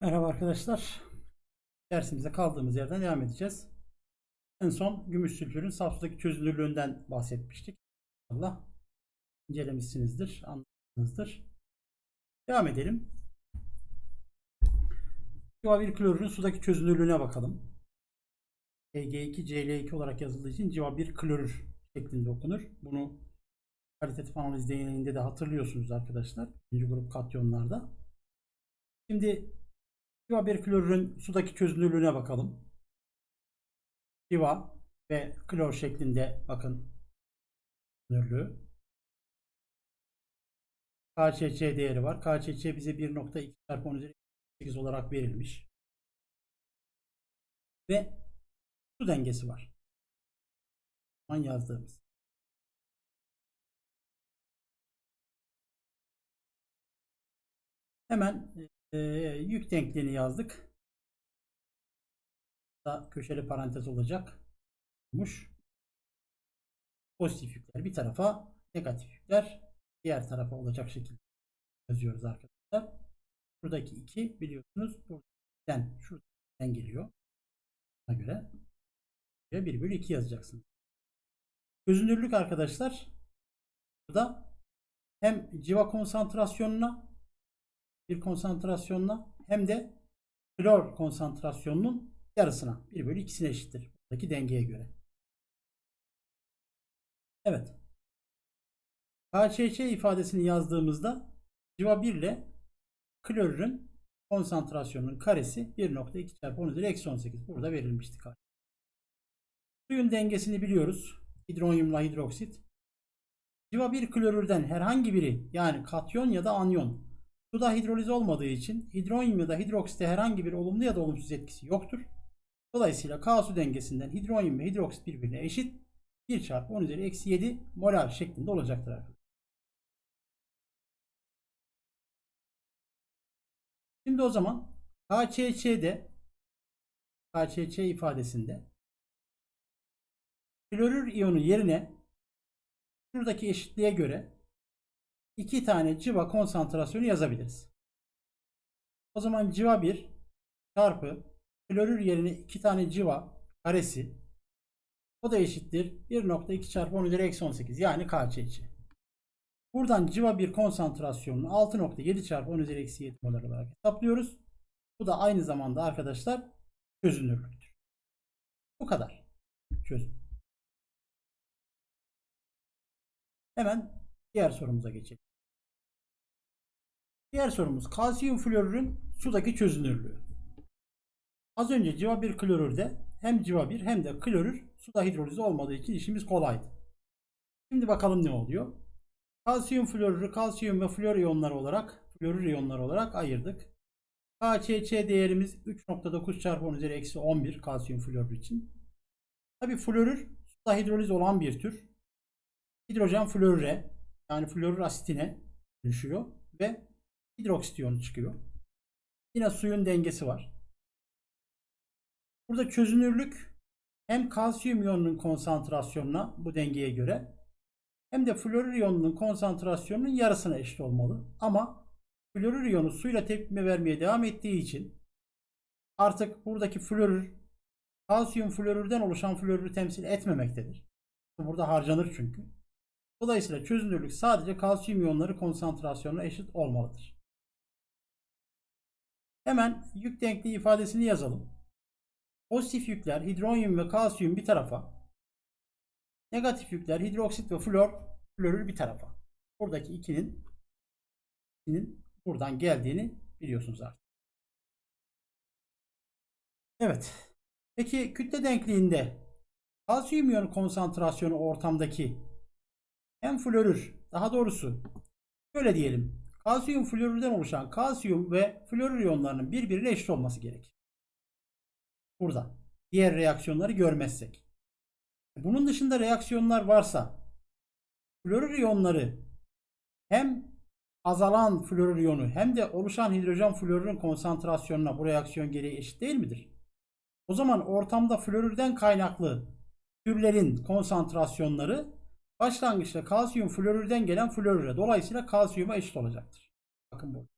Merhaba arkadaşlar. Dersimize kaldığımız yerden devam edeceğiz. En son gümüş sülfürün saf sudaki çözünürlüğünden bahsetmiştik. Allah incelemişsinizdir, anlamışsınızdır. Devam edelim. Civa 1 klorürün sudaki çözünürlüğüne bakalım. Eg2, Cl2 olarak yazıldığı için civa 1 klorür şeklinde okunur. Bunu kalitatif analiz deneyinde de hatırlıyorsunuz arkadaşlar. Birinci grup katyonlarda. Şimdi Bir klorürün sudaki çözünürlüğüne bakalım. Civa ve klor şeklinde bakın çözünürlüğü. KÇÇ değeri var. KÇÇ bize 1.2 çarpı 10 üzeri 8 olarak verilmiş. Ve su dengesi var. An yazdığımız. Hemen e, yük denkliğini yazdık. Da köşeli parantez olacak. Olmuş. Pozitif yükler bir tarafa, negatif yükler diğer tarafa olacak şekilde yazıyoruz arkadaşlar. Buradaki 2 biliyorsunuz buradan şuradan geliyor. Buna göre 1 bölü 2 yazacaksınız. Çözünürlük arkadaşlar burada hem civa konsantrasyonuna bir konsantrasyonuna hem de klor konsantrasyonunun yarısına 1 bölü 2'sine eşittir. Buradaki dengeye göre. Evet. KÇÇ ifadesini yazdığımızda civa 1 ile klorürün konsantrasyonunun karesi 1.2 çarpı 10 üzeri eksi 18. Burada verilmişti. Suyun dengesini biliyoruz. Hidronyumla hidroksit. Civa 1 klorürden herhangi biri yani katyon ya da anyon Suda hidroliz olmadığı için hidronyum ya da hidroksite herhangi bir olumlu ya da olumsuz etkisi yoktur. Dolayısıyla K su dengesinden hidronyum ve hidroksit birbirine eşit 1 çarpı 10 üzeri eksi 7 molar şeklinde olacaktır arkadaşlar. Şimdi o zaman KÇÇ'de KÇÇ ifadesinde klorür iyonu yerine şuradaki eşitliğe göre iki tane civa konsantrasyonu yazabiliriz. O zaman civa 1 çarpı klorür yerine iki tane civa karesi o da eşittir 1.2 çarpı 10 üzeri eksi 18 yani KÇC. Buradan civa 1 konsantrasyonunu 6.7 çarpı 10 üzeri eksi 7 molar olarak hesaplıyoruz. Bu da aynı zamanda arkadaşlar çözünürlüktür. Bu kadar. Çözün. Hemen diğer sorumuza geçelim. Diğer sorumuz kalsiyum florürün sudaki çözünürlüğü. Az önce civa 1 klorürde hem civa 1 hem de klorür suda hidrolize olmadığı için işimiz kolaydı. Şimdi bakalım ne oluyor. Kalsiyum florürü kalsiyum ve flor iyonları olarak florür iyonları olarak ayırdık. KÇÇ değerimiz 3.9 çarpı 10 üzeri eksi 11 kalsiyum florür için. Tabi florür suda hidroliz olan bir tür. Hidrojen florüre yani florür asitine dönüşüyor ve hidroksit iyonu çıkıyor. Yine suyun dengesi var. Burada çözünürlük hem kalsiyum iyonunun konsantrasyonuna bu dengeye göre hem de florür iyonunun konsantrasyonunun yarısına eşit olmalı. Ama florür iyonu suyla tepkime vermeye devam ettiği için artık buradaki florür kalsiyum florürden oluşan florürü temsil etmemektedir. Burada harcanır çünkü. Dolayısıyla çözünürlük sadece kalsiyum iyonları konsantrasyonuna eşit olmalıdır. Hemen yük denkliği ifadesini yazalım. Pozitif yükler hidronyum ve kalsiyum bir tarafa. Negatif yükler hidroksit ve flor, florür bir tarafa. Buradaki ikinin, ikinin buradan geldiğini biliyorsunuz artık. Evet. Peki kütle denkliğinde kalsiyum iyonu konsantrasyonu ortamdaki hem florür daha doğrusu şöyle diyelim kalsiyum florürden oluşan kalsiyum ve florür iyonlarının birbirine eşit olması gerekir. Burada. Diğer reaksiyonları görmezsek. Bunun dışında reaksiyonlar varsa florür iyonları hem azalan florür iyonu hem de oluşan hidrojen florürün konsantrasyonuna bu reaksiyon gereği eşit değil midir? O zaman ortamda florürden kaynaklı türlerin konsantrasyonları Başlangıçta kalsiyum florürden gelen florüre dolayısıyla kalsiyuma eşit olacaktır. Bakın burada.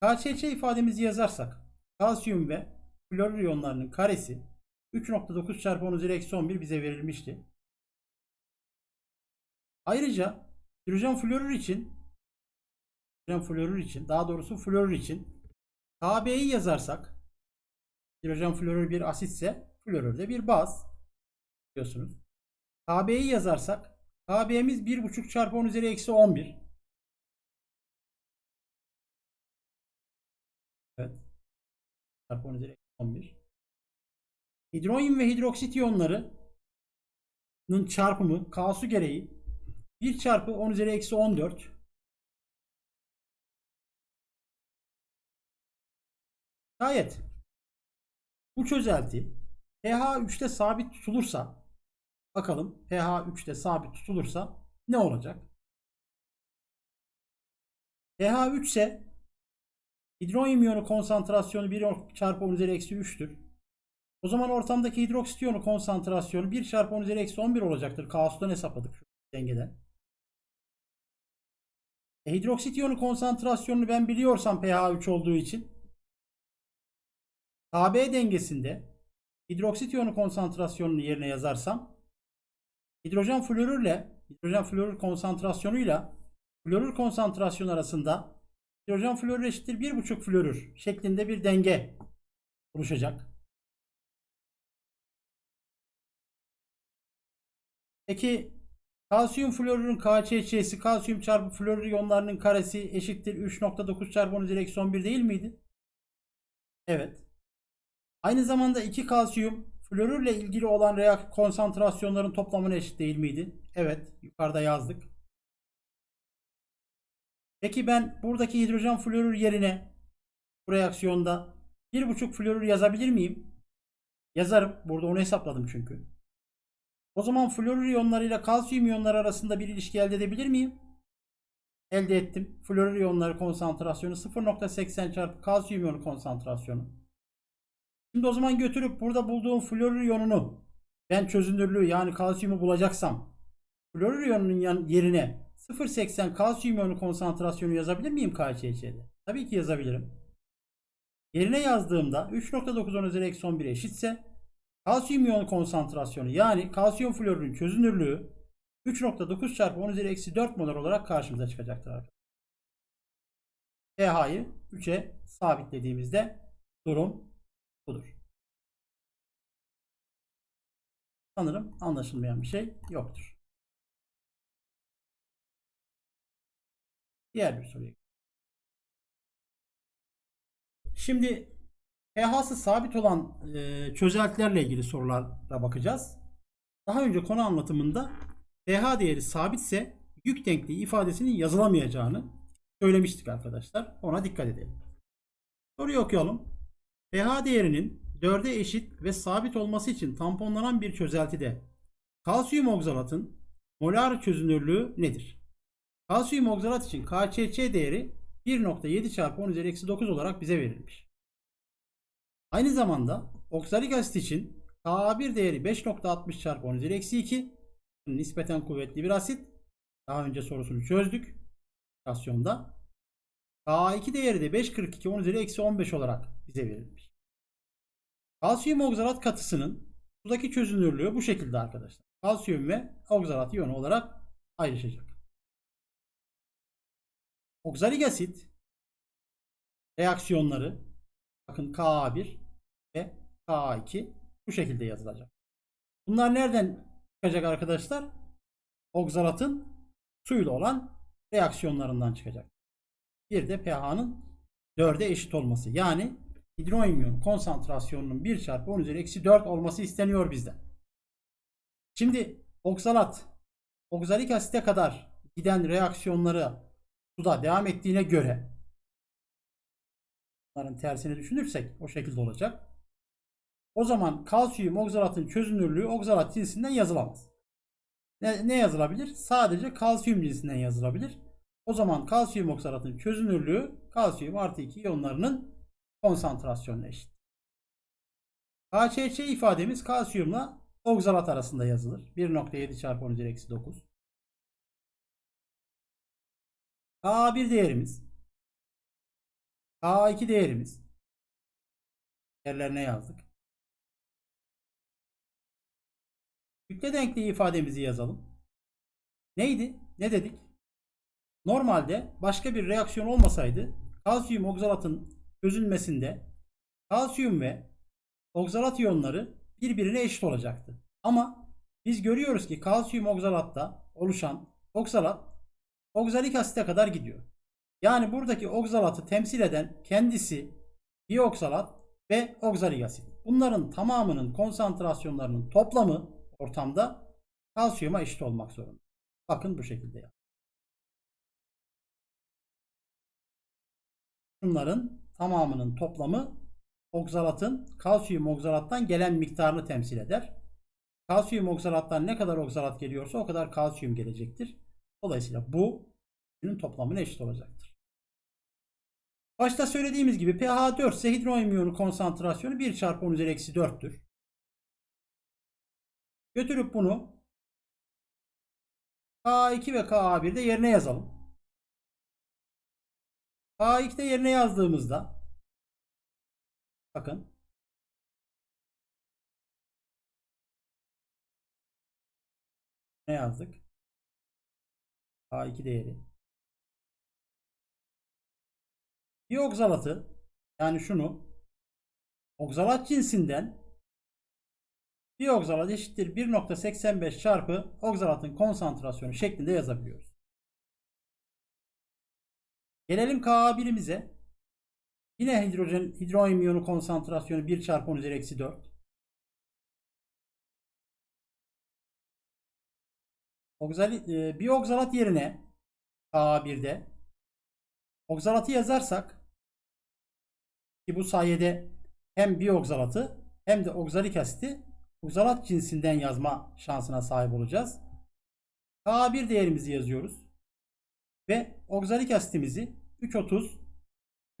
KÇÇ ifademizi yazarsak kalsiyum ve florür iyonlarının karesi 3.9 çarpı 10 üzeri eksi 11 bize verilmişti. Ayrıca hidrojen florür için hidrojen florür için daha doğrusu florür için KB'yi yazarsak hidrojen florür bir asitse florür de bir baz biliyorsunuz. KB'yi yazarsak KB'miz 1.5 çarpı 10 üzeri eksi 11. Evet. Çarpı 10 üzeri eksi 11. Hidrojen ve hidroksit iyonlarının çarpımı K'su gereği 1 çarpı 10 üzeri eksi 14 Şayet bu çözelti pH 3'te sabit tutulursa bakalım pH 3'te sabit tutulursa ne olacak? pH 3 ise hidronyum iyonu konsantrasyonu 1 çarpı 10 üzeri eksi 3'tür. O zaman ortamdaki hidroksit iyonu konsantrasyonu 1 çarpı 10 üzeri eksi 11 olacaktır. K'su'dan hesapladık şu dengeden. E, hidroksit iyonu konsantrasyonunu ben biliyorsam pH 3 olduğu için KB dengesinde hidroksit iyonu konsantrasyonunu yerine yazarsam hidrojen florürle hidrojen florür konsantrasyonuyla florür konsantrasyonu arasında hidrojen florür eşittir 1,5 florür şeklinde bir denge oluşacak. Peki kalsiyum florürün KÇÇ'si kalsiyum çarpı florür iyonlarının karesi eşittir 3.9 çarpı 10 üzeri eksi 11 değil miydi? Evet. Aynı zamanda 2 kalsiyum florürle ilgili olan reak konsantrasyonların toplamına eşit değil miydi? Evet. Yukarıda yazdık. Peki ben buradaki hidrojen florür yerine bu reaksiyonda 1,5 florür yazabilir miyim? Yazarım. Burada onu hesapladım çünkü. O zaman florür iyonlarıyla kalsiyum iyonları arasında bir ilişki elde edebilir miyim? Elde ettim. Florür iyonları konsantrasyonu 0.80 çarpı kalsiyum iyonu konsantrasyonu. Şimdi o zaman götürüp burada bulduğum florür iyonunu ben çözünürlüğü yani kalsiyumu bulacaksam florür iyonunun yerine 0.80 kalsiyum iyonu konsantrasyonu yazabilir miyim KÇÇ'de? Tabii ki yazabilirim. Yerine yazdığımda 3.9 10 üzeri eksi 11 eşitse kalsiyum iyon konsantrasyonu yani kalsiyum florürün çözünürlüğü 3.9 çarpı 10 üzeri eksi 4 molar olarak karşımıza çıkacaktır arkadaşlar. pH'yı 3'e sabitlediğimizde durum budur. Sanırım anlaşılmayan bir şey yoktur. Diğer bir soruya. Şimdi pH'sı sabit olan e, çözeltilerle ilgili sorulara bakacağız. Daha önce konu anlatımında pH değeri sabitse yük denkliği ifadesinin yazılamayacağını söylemiştik arkadaşlar. Ona dikkat edelim. Soruyu okuyalım. pH değerinin 4'e eşit ve sabit olması için tamponlanan bir çözeltide kalsiyum oksalatın molar çözünürlüğü nedir? Kalsiyum oksalat için KÇÇ değeri 1.7 çarpı 10 üzeri eksi 9 olarak bize verilmiş. Aynı zamanda oksalik asit için Ka1 değeri 5.60 çarpı 10 üzeri eksi 2 nispeten kuvvetli bir asit. Daha önce sorusunu çözdük. Stasyonda. Ka2 değeri de 5.42 10 üzeri eksi 15 olarak bize verilmiş. Kalsiyum oksalat katısının sudaki çözünürlüğü bu şekilde arkadaşlar. Kalsiyum ve oksalat iyonu olarak ayrışacak. Oksalik asit reaksiyonları bakın Ka1 ve Ka2 bu şekilde yazılacak. Bunlar nereden çıkacak arkadaşlar? Oksalatın suyla olan reaksiyonlarından çıkacak. Bir de pH'nın 4'e eşit olması. Yani hidronyum konsantrasyonunun 1 çarpı 10 üzeri eksi 4 olması isteniyor bizden. Şimdi oksalat oksalik asite kadar giden reaksiyonları suda devam ettiğine göre bunların tersini düşünürsek o şekilde olacak. O zaman kalsiyum oksalatın çözünürlüğü oksalat cinsinden yazılamaz. Ne, ne yazılabilir? Sadece kalsiyum cinsinden yazılabilir. O zaman kalsiyum oksalatın çözünürlüğü kalsiyum artı 2 iyonlarının konsantrasyonuna eşit. KÇÇ ifademiz kalsiyumla oksalat arasında yazılır. 1.7 çarpı 10 üzeri eksi 9. K1 değerimiz K2 değerimiz. Yerlerine yazdık. Kütle denkliği ifademizi yazalım. Neydi? Ne dedik? Normalde başka bir reaksiyon olmasaydı kalsiyum oksalatın çözülmesinde kalsiyum ve oksalat iyonları birbirine eşit olacaktı. Ama biz görüyoruz ki kalsiyum oksalatta oluşan oksalat oksalik asite kadar gidiyor. Yani buradaki oksalatı temsil eden kendisi bioksalat ve oksalik asit. Bunların tamamının konsantrasyonlarının toplamı ortamda kalsiyuma eşit olmak zorunda. Bakın bu şekilde yap. Bunların tamamının toplamı oksalatın kalsiyum oksalattan gelen miktarını temsil eder. Kalsiyum oksalattan ne kadar oksalat geliyorsa o kadar kalsiyum gelecektir. Dolayısıyla bu ürünün toplamına eşit olacaktır. Başta söylediğimiz gibi pH 4 ise hidrojen iyonu konsantrasyonu 1 çarpı 10 üzeri eksi 4'tür. Götürüp bunu K2 ve Ka1'de yerine yazalım. K2'de yerine yazdığımızda bakın ne yazdık? K2 değeri. Bir oksalatı yani şunu oksalat cinsinden bir oksalat eşittir 1.85 çarpı oksalatın konsantrasyonu şeklinde yazabiliyoruz. Gelelim Ka1'imize. Yine hidrojen hidrojen iyonu konsantrasyonu 1 çarpı 10 üzeri eksi 4. Oksalit, e, bir oksalat yerine Ka1'de oksalatı yazarsak ki bu sayede hem bioksalatı hem de oksalik asiti oksalat cinsinden yazma şansına sahip olacağız. K1 değerimizi yazıyoruz. Ve oksalik asitimizi 3.30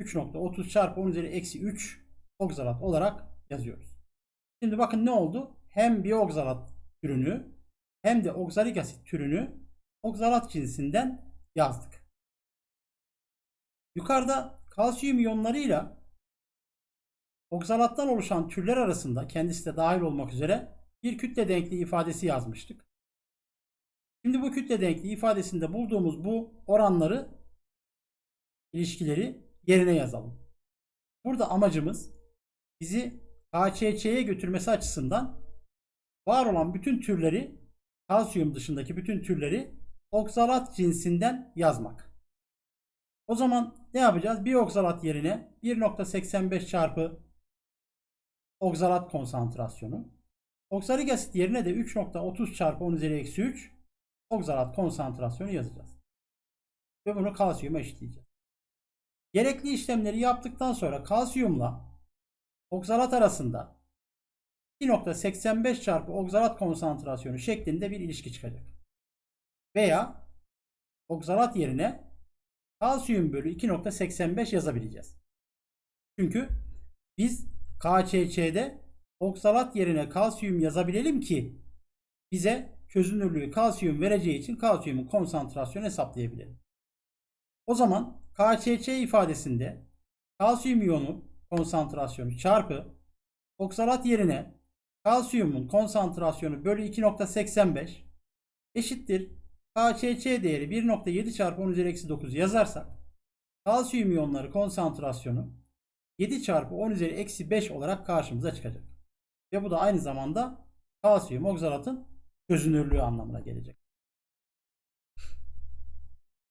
3.30 çarpı 10 üzeri eksi 3 oksalat olarak yazıyoruz. Şimdi bakın ne oldu? Hem bioksalat türünü hem de oksalik asit türünü oksalat cinsinden yazdık. Yukarıda kalsiyum iyonlarıyla oksalattan oluşan türler arasında kendisi de dahil olmak üzere bir kütle denkliği ifadesi yazmıştık. Şimdi bu kütle denkliği ifadesinde bulduğumuz bu oranları, ilişkileri yerine yazalım. Burada amacımız bizi KÇÇ'ye götürmesi açısından var olan bütün türleri, kalsiyum dışındaki bütün türleri oksalat cinsinden yazmak. O zaman ne yapacağız? Bir oksalat yerine 1.85 çarpı oksalat konsantrasyonu. Oksalik asit yerine de 3.30 çarpı 10 üzeri eksi 3 oksalat konsantrasyonu yazacağız. Ve bunu kalsiyuma eşitleyeceğiz. Gerekli işlemleri yaptıktan sonra kalsiyumla oksalat arasında 2.85 çarpı oksalat konsantrasyonu şeklinde bir ilişki çıkacak. Veya oksalat yerine kalsiyum bölü 2.85 yazabileceğiz. Çünkü biz KÇÇ'de oksalat yerine kalsiyum yazabilelim ki bize çözünürlüğü kalsiyum vereceği için kalsiyumun konsantrasyonu hesaplayabilelim. O zaman KÇÇ ifadesinde kalsiyum iyonu konsantrasyonu çarpı oksalat yerine kalsiyumun konsantrasyonu bölü 2.85 eşittir KÇÇ değeri 1.7 çarpı 10 üzeri eksi 9 yazarsak kalsiyum iyonları konsantrasyonu 7 çarpı 10 üzeri eksi 5 olarak karşımıza çıkacak. Ve bu da aynı zamanda kalsiyum oksalatın çözünürlüğü anlamına gelecek.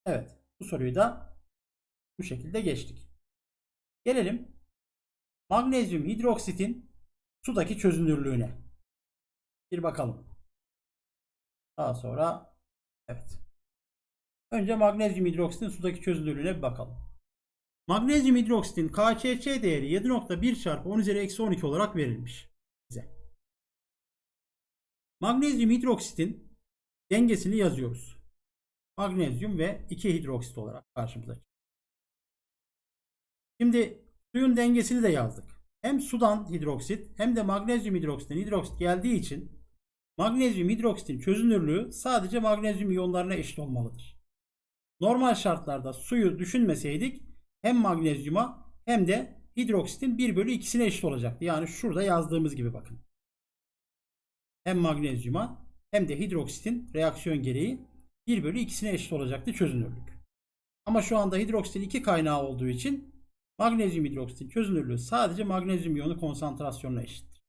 Evet. Bu soruyu da bu şekilde geçtik. Gelelim magnezyum hidroksitin sudaki çözünürlüğüne. Bir bakalım. Daha sonra evet. Önce magnezyum hidroksitin sudaki çözünürlüğüne bir bakalım. Magnezyum hidroksitin KÇÇ değeri 7.1 çarpı 10 üzeri eksi 12 olarak verilmiş. Magnezyum hidroksitin dengesini yazıyoruz. Magnezyum ve 2 hidroksit olarak karşımıza. Şimdi suyun dengesini de yazdık. Hem sudan hidroksit hem de magnezyum hidroksitten hidroksit geldiği için magnezyum hidroksitin çözünürlüğü sadece magnezyum iyonlarına eşit olmalıdır. Normal şartlarda suyu düşünmeseydik hem magnezyuma hem de hidroksitin 1 bölü 2'sine eşit olacaktı. Yani şurada yazdığımız gibi bakın. Hem magnezyuma hem de hidroksitin reaksiyon gereği 1 bölü 2'sine eşit olacaktı çözünürlük. Ama şu anda hidroksitin 2 kaynağı olduğu için magnezyum hidroksitin çözünürlüğü sadece magnezyum iyonu konsantrasyonuna eşittir.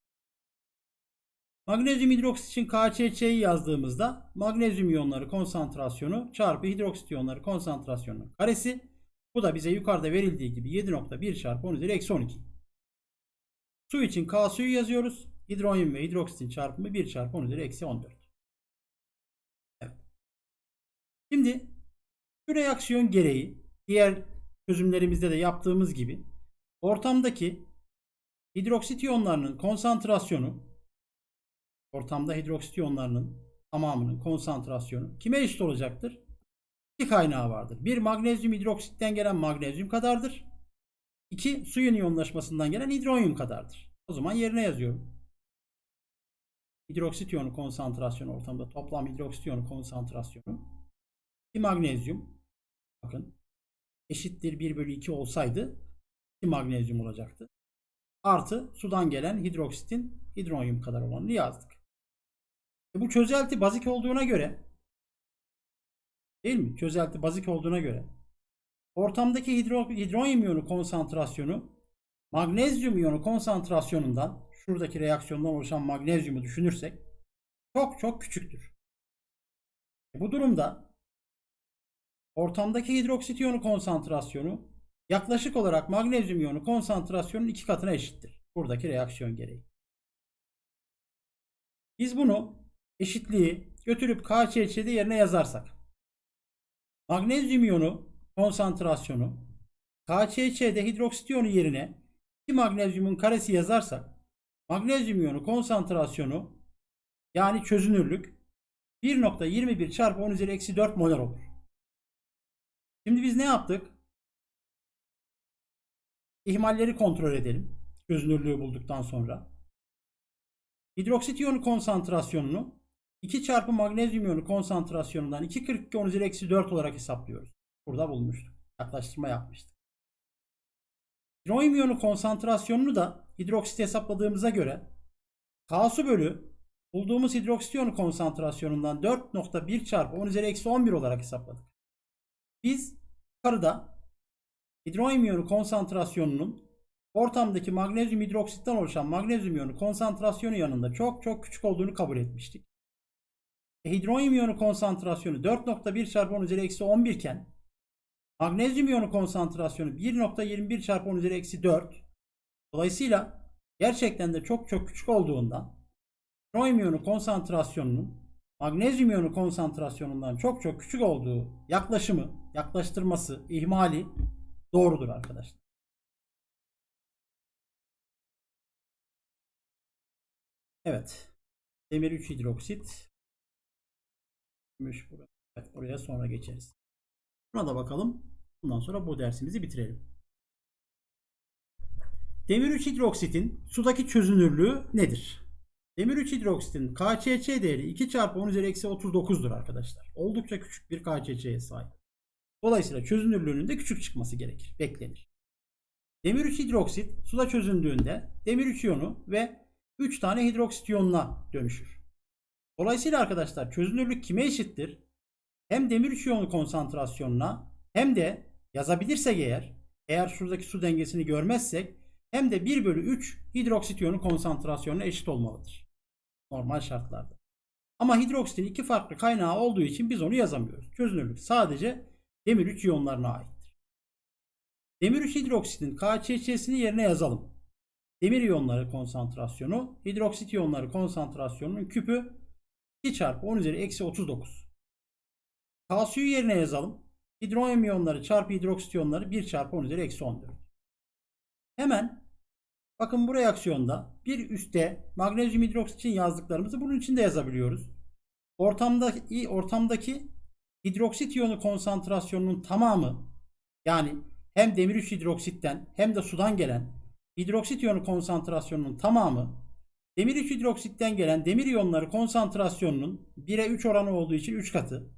Magnezyum hidroksit için KÇÇ'yi yazdığımızda magnezyum iyonları konsantrasyonu çarpı hidroksit iyonları konsantrasyonunun karesi. Bu da bize yukarıda verildiği gibi 7.1 çarpı 10 üzeri eksi 12. Su için K suyu yazıyoruz. Hidronyum ve hidroksitin çarpımı 1 çarpı 10 üzeri eksi 14. Evet. Şimdi bu reaksiyon gereği diğer çözümlerimizde de yaptığımız gibi ortamdaki hidroksit iyonlarının konsantrasyonu ortamda hidroksit iyonlarının tamamının konsantrasyonu kime eşit olacaktır? İki kaynağı vardır. Bir magnezyum hidroksitten gelen magnezyum kadardır. İki suyun iyonlaşmasından gelen hidronyum kadardır. O zaman yerine yazıyorum. Hidroksit iyonu konsantrasyonu ortamda toplam hidroksit iyonu konsantrasyonu 2 magnezyum bakın eşittir 1 bölü 2 olsaydı 2 magnezyum olacaktı. Artı sudan gelen hidroksitin hidronyum kadar olanını yazdık. E bu çözelti bazik olduğuna göre değil mi? Çözelti bazik olduğuna göre ortamdaki hidro, hidronyum iyonu konsantrasyonu magnezyum iyonu konsantrasyonundan şuradaki reaksiyondan oluşan magnezyumu düşünürsek çok çok küçüktür. Bu durumda ortamdaki hidroksit iyonu konsantrasyonu yaklaşık olarak magnezyum iyonu konsantrasyonunun iki katına eşittir. Buradaki reaksiyon gereği. Biz bunu eşitliği götürüp KÇÇ'de yerine yazarsak magnezyum iyonu konsantrasyonu KÇÇ'de hidroksit iyonu yerine 2 magnezyumun karesi yazarsak magnezyum iyonu konsantrasyonu yani çözünürlük 1.21 çarpı 10 üzeri eksi 4 molar olur. Şimdi biz ne yaptık? İhmalleri kontrol edelim. Çözünürlüğü bulduktan sonra. Hidroksit iyonu konsantrasyonunu 2 çarpı magnezyum iyonu konsantrasyonundan 2.42 10 üzeri eksi 4 olarak hesaplıyoruz. Burada bulmuştuk. Yaklaştırma yapmıştık. Hidronyum iyonu konsantrasyonunu da hidroksit hesapladığımıza göre K su bölü bulduğumuz hidroksit iyonu konsantrasyonundan 4.1 çarpı 10 üzeri eksi 11 olarak hesapladık. Biz yukarıda hidronyum iyonu konsantrasyonunun ortamdaki magnezyum hidroksitten oluşan magnezyum iyonu konsantrasyonu yanında çok çok küçük olduğunu kabul etmiştik. E, hidronyum iyonu konsantrasyonu 4.1 çarpı 10 üzeri eksi 11 iken magnezyum iyonu konsantrasyonu 1.21 çarpı 10 üzeri eksi 4. Dolayısıyla gerçekten de çok çok küçük olduğundan hidronyum iyonu konsantrasyonunun magnezyum iyonu konsantrasyonundan çok çok küçük olduğu yaklaşımı, yaklaştırması, ihmali doğrudur arkadaşlar. Evet. Demir 3 hidroksit. Evet, buraya sonra geçeriz. Buna da bakalım. Bundan sonra bu dersimizi bitirelim. Demir 3 hidroksitin sudaki çözünürlüğü nedir? Demir 3 hidroksitin KÇÇ değeri 2 çarpı 10 üzeri eksi 39'dur arkadaşlar. Oldukça küçük bir KÇÇ'ye sahip. Dolayısıyla çözünürlüğünün de küçük çıkması gerekir. Beklenir. Demir 3 hidroksit suda çözündüğünde demir 3 iyonu ve 3 tane hidroksit iyonuna dönüşür. Dolayısıyla arkadaşlar çözünürlük kime eşittir? Hem demir 3 iyonu konsantrasyonuna hem de yazabilirsek eğer eğer şuradaki su dengesini görmezsek hem de 1 bölü 3 hidroksit iyonu konsantrasyonuna eşit olmalıdır. Normal şartlarda. Ama hidroksitin iki farklı kaynağı olduğu için biz onu yazamıyoruz. Çözünürlük sadece demir 3 iyonlarına aittir. Demir 3 hidroksitin KÇÇ'sini yerine yazalım. Demir iyonları konsantrasyonu, hidroksit iyonları konsantrasyonunun küpü 2 çarpı 10 üzeri eksi 39. K suyu yerine yazalım. Hidronyum iyonları çarpı hidroksit iyonları 1 çarpı 10 üzeri eksi 14. Hemen bakın bu reaksiyonda bir üstte magnezyum hidroksit için yazdıklarımızı bunun için de yazabiliyoruz. Ortamdaki, ortamdaki hidroksit iyonu konsantrasyonunun tamamı yani hem demir 3 hidroksitten hem de sudan gelen hidroksit iyonu konsantrasyonunun tamamı demir 3 hidroksitten gelen demir iyonları konsantrasyonunun 1'e 3 oranı olduğu için 3 katı.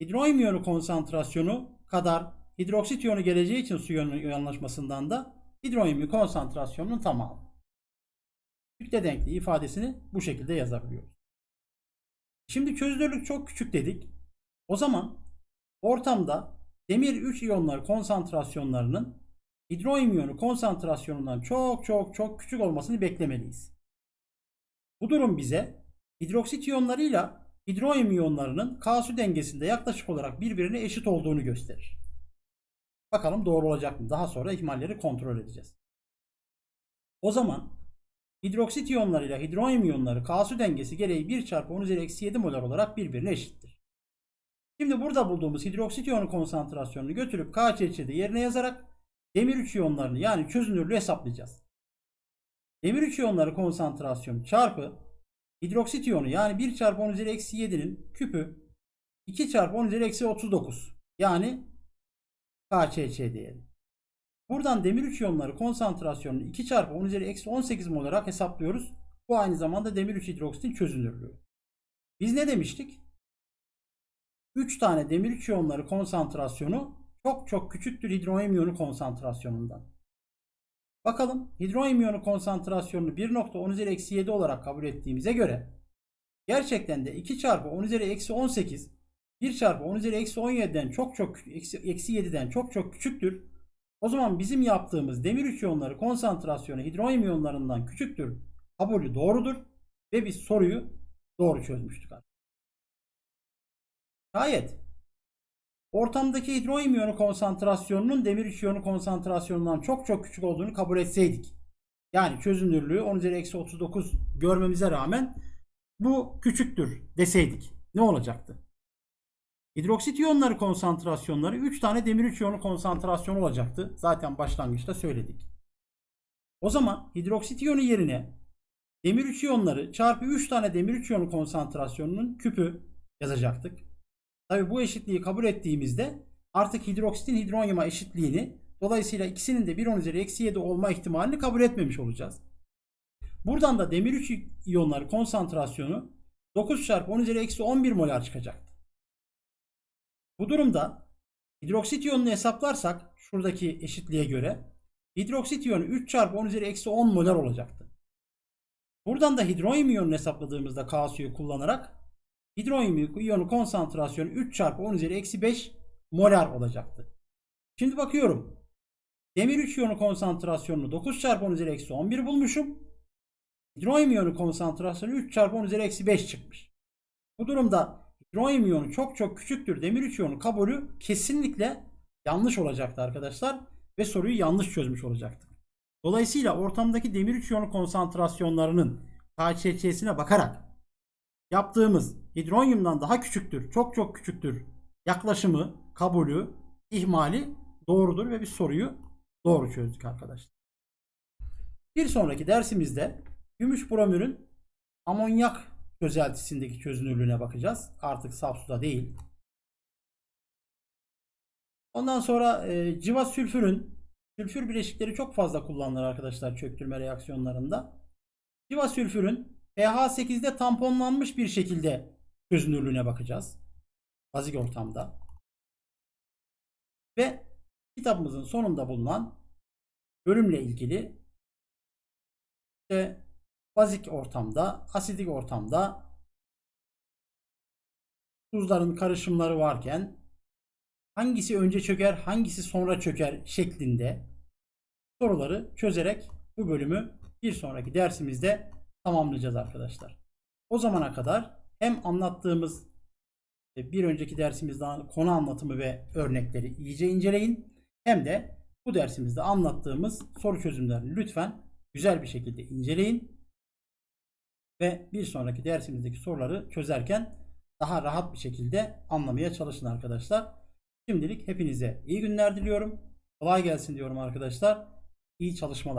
Hidronyum iyonu konsantrasyonu kadar hidroksit iyonu geleceği için su iyonu yoğunlaşmasından da hidronyum konsantrasyonunun tamamı. Kütle denkliği ifadesini bu şekilde yazabiliyoruz. Şimdi çözünürlük çok küçük dedik. O zaman ortamda demir 3 iyonları konsantrasyonlarının hidronyum iyonu konsantrasyonundan çok çok çok küçük olmasını beklemeliyiz. Bu durum bize hidroksit iyonlarıyla hidronyum iyonlarının K su dengesinde yaklaşık olarak birbirine eşit olduğunu gösterir. Bakalım doğru olacak mı? Daha sonra ihmalleri kontrol edeceğiz. O zaman hidroksit iyonlarıyla hidronyum iyonları K su dengesi gereği 1 çarpı 10 üzeri eksi 7 molar olarak birbirine eşittir. Şimdi burada bulduğumuz hidroksit iyonu konsantrasyonunu götürüp KCC'de yerine yazarak demir 3 iyonlarını yani çözünürlüğü hesaplayacağız. Demir 3 iyonları konsantrasyonu çarpı hidroksit iyonu yani 1 çarpı 10 üzeri eksi 7'nin küpü 2 çarpı 10 üzeri eksi 39 yani KCC diyelim. Buradan demir 3 iyonları konsantrasyonunu 2 çarpı 10 üzeri eksi 18 mol olarak hesaplıyoruz. Bu aynı zamanda demir 3 hidroksitin çözünürlüğü. Biz ne demiştik? 3 tane demir 3 iyonları konsantrasyonu çok çok küçüktür hidronyum iyonu konsantrasyonundan. Bakalım hidronyum iyonu konsantrasyonunu 1.10 üzeri eksi 7 olarak kabul ettiğimize göre gerçekten de 2 çarpı 10 üzeri eksi 18 1 çarpı 10 üzeri eksi 17'den çok çok eksi, eksi 7'den çok çok küçüktür. O zaman bizim yaptığımız demir 3 iyonları konsantrasyonu hidronyum iyonlarından küçüktür. Kabulü doğrudur ve biz soruyu doğru çözmüştük. Şayet ortamdaki hidronyum iyonu konsantrasyonunun demir 3 iyonu konsantrasyonundan çok çok küçük olduğunu kabul etseydik. Yani çözünürlüğü 10 üzeri eksi 39 görmemize rağmen bu küçüktür deseydik ne olacaktı? Hidroksit iyonları konsantrasyonları 3 tane demir 3 iyonu konsantrasyonu olacaktı. Zaten başlangıçta söyledik. O zaman hidroksit iyonu yerine demir 3 iyonları çarpı 3 tane demir 3 iyonu konsantrasyonunun küpü yazacaktık. Tabi bu eşitliği kabul ettiğimizde artık hidroksitin hidronyuma eşitliğini dolayısıyla ikisinin de 1 10 üzeri eksi 7 olma ihtimalini kabul etmemiş olacağız. Buradan da demir 3 iyonları konsantrasyonu 9 çarpı 10 üzeri eksi 11 molar çıkacaktı. Bu durumda hidroksit iyonunu hesaplarsak şuradaki eşitliğe göre hidroksit iyonu 3 çarpı 10 üzeri eksi 10 molar olacaktı. Buradan da hidronyum iyonunu hesapladığımızda K suyu kullanarak hidronyum iyonu konsantrasyonu 3 çarpı 10 üzeri eksi 5 molar olacaktı. Şimdi bakıyorum. Demir 3 iyonu konsantrasyonunu 9 çarpı 10 üzeri eksi 11 bulmuşum. Hidronyum iyonu konsantrasyonu 3 çarpı 10 üzeri eksi 5 çıkmış. Bu durumda hidronyum iyonu çok çok küçüktür. Demir 3 iyonu kabulü kesinlikle yanlış olacaktı arkadaşlar. Ve soruyu yanlış çözmüş olacaktık. Dolayısıyla ortamdaki demir 3 iyonu konsantrasyonlarının KÇÇ'sine bakarak yaptığımız hidronyumdan daha küçüktür, çok çok küçüktür yaklaşımı, kabulü, ihmali doğrudur ve biz soruyu doğru çözdük arkadaşlar. Bir sonraki dersimizde gümüş bromürün amonyak çözeltisindeki çözünürlüğüne bakacağız. Artık saf suda değil. Ondan sonra e, civa sülfürün sülfür bileşikleri çok fazla kullanılır arkadaşlar çöktürme reaksiyonlarında. Civa sülfürün pH8'de tamponlanmış bir şekilde çözünürlüğüne bakacağız. Bazik ortamda. Ve kitabımızın sonunda bulunan bölümle ilgili işte bazik ortamda, asidik ortamda tuzların karışımları varken hangisi önce çöker, hangisi sonra çöker şeklinde soruları çözerek bu bölümü bir sonraki dersimizde tamamlayacağız arkadaşlar. O zamana kadar hem anlattığımız bir önceki dersimizde konu anlatımı ve örnekleri iyice inceleyin hem de bu dersimizde anlattığımız soru çözümlerini lütfen güzel bir şekilde inceleyin ve bir sonraki dersimizdeki soruları çözerken daha rahat bir şekilde anlamaya çalışın arkadaşlar. Şimdilik hepinize iyi günler diliyorum. Kolay gelsin diyorum arkadaşlar. İyi çalışmalar.